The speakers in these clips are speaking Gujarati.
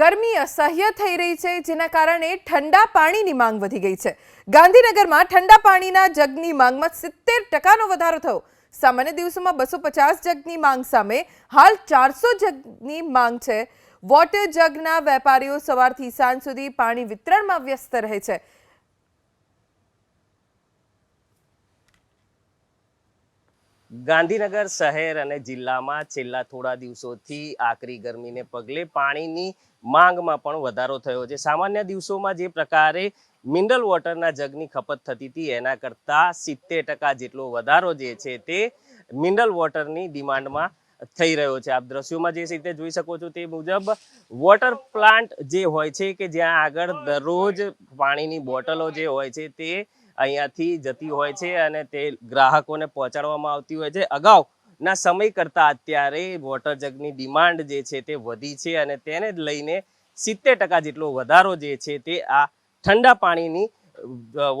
ગરમી અસહ્ય થઈ રહી છે, જેના કારણે ઠંડા પાણીની માંગ વધી ગઈ છે. ગાંધીનગરમાં ઠંડા પાણીના જગની માંગમાં સિત્તેર ટકાનો વધારો થયો. સામાન્ય દિવસોમાં બસો પચાસ જગની માંગ સામે હાલ ચારસો જગની માંગ છે. વોટર જગના વેપારીઓ સવારથી સાંજ સુધી પાણી વિતરણમાં વ્યસ્ત રહે છે. ગાંધીનગર શહેર અને જિલ્લામાં છેલ્લા થોડા દિવસોથી આકરી ગરમીને પગલે પાણીની માંગમાં પણ વધારો થયો છે. સામાન્ય દિવસોમાં જે પ્રકારે મિનરલ વોટરના જગની ખપત થતી હતી, એના કરતાં સિત્તેર ટકા જેટલો વધારો જે છે તે મિનરલ વોટરની ડિમાન્ડમાં થઈ રહ્યો છે. આપ દ્રશ્યોમાં જે રીતે જોઈ શકો છો તે મુજબ, વોટર પ્લાન્ટ જે હોય છે કે જ્યાં આગળ દરરોજ પાણીની બોટલો જે હોય છે તે અહીંયાથી જતી હોય છે અને તે ગ્રાહકોને પહોંચાડવામાં આવતી હોય છે. અગાઉ ના સમય કરતાં અત્યારે વોટર જગની ડિમાન્ડ જે છે તે વધી છે અને તેને લઈને સિત્તેર ટકા જેટલો વધારો જે છે તે આ ઠંડા પાણીની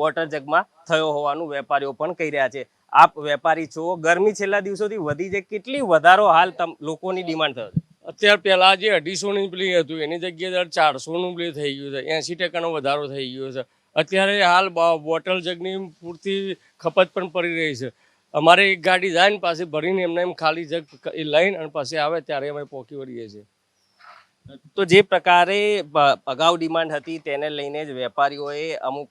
વોટર જગમાં થયો હોવાનું વેપારીઓ પણ કહી રહ્યા છે. આપ વેપારી છો, ગરમી છેલ્લા દિવસોથી વધી છે, કેટલી વધારો હાલ તમ, લોકોની ડિમાન્ડ થયો છે? અત્યારે પહેલાં જે અઢીસોની પ્લી હતું, એની જગ્યાએ ચારસોનું પ્લી થઈ ગયું છે એંસી ટકાનો વધારો થઈ ગયો છે. અત્યારે હાલ બોટલ જગની પૂરતી ખપત પણ પડી રહી છે. અમારે એક ગાડી જાય ને પાસે ભરીને એમને એમ ખાલી જગ એ લઈને અને પાસે આવે ત્યારે અમે પહોંચી વળીએ છીએ. તો જે પ્રકારે અગાઉ ડિમાન્ડ હતી તેને લઈને જ વેપારીઓએ અમુક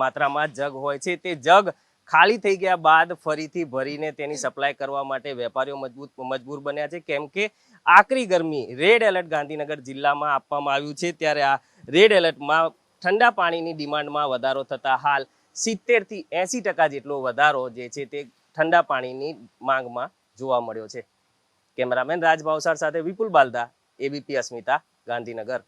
માત્રામાં જગ હોય છે. તે જગ ખાલી થઈ ગયા બાદ ફરીથી ભરીને તેની સપ્લાય કરવા માટે વેપારીઓ મજબૂત, મજબૂર બન્યા છે. કેમ કે આકરી ગરમી રેડ એલર્ટ ગાંધીનગર જિલ્લામાં આપવામાં આવ્યું છે. ત્યારે આ રેડ એલર્ટમાં ઠંડા પાણીની ડિમાન્ડમાં વધારો થતા હાલ સિત્તેરથી એંસી ટકા જેટલો વધારો જે છે તે ઠંડા પાણીની માંગમાં જોવા મળ્યો છે. કેમેરામેન રાજ ભાવસાર સાથે વિપુલ બાલદા એબીપી અસ્મિતા, ગાંધીનગર.